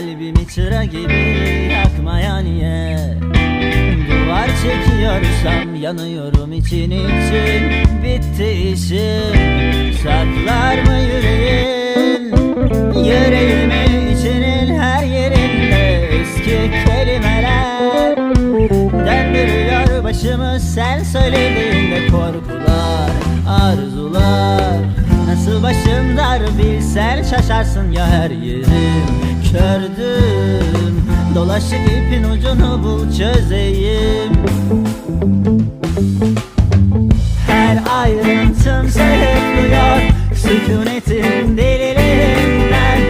Kalbimi çıra gibi yakmaya niye Duvar çekiyorsam yanıyorum için için. Bitti işim Saklar mı yüreğin Yüreğimi içinin her yerinde Eski kelimeler. Döndürüyor başımı sen söylediğinde korkular, arzular. Nasıl başım dar bilsen şaşarsın ya her yerim Kördüm dolaşık ipin ucunu bul çözeyim. Her ayrıntım sayıklıyor Sükunetin deliliğinden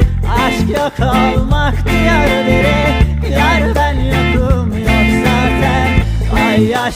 Aşk yok olmak diyor biri Yar ben yokum yok zaten. Ay yaş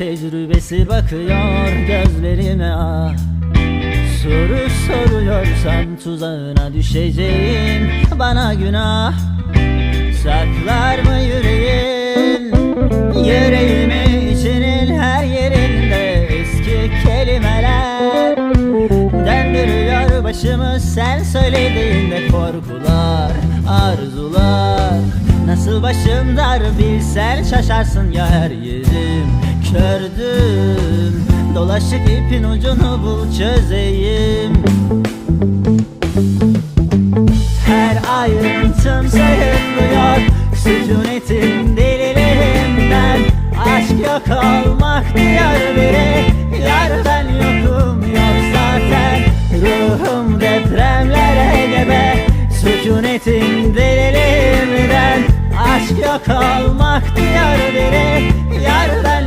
tecrübesi bakıyor gözlerime. Ah Soru soruyorsan tuzağına düşeceğim. Bana günah Saklar mı yüreğin Yüreğimi içinin her yerinde eski kelimeler Döndürüyor başımı. Sen söylediğinde korkular, arzular. Nasıl başım dar bilsen şaşarsın ya her yerim Kördüm dolaşık ipin ucunu bul çözeyim. Her ayrıntım sayıklıyor Sükunetin deliliğinden Aşk yok olmak diyor biri Yar ben yokum yok zaten. Ruhum depremlere gebe Sükunetin deliliğinden Aşk yok olmak diyor biri Yar ben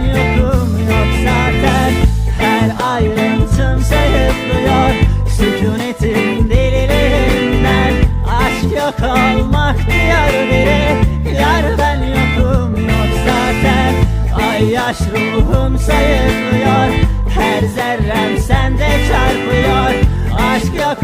diyor biri Yar ben yokum yok zaten Ay yaş ruhum sayıklıyor Her zerrem sende çarpıyor. Aşk yok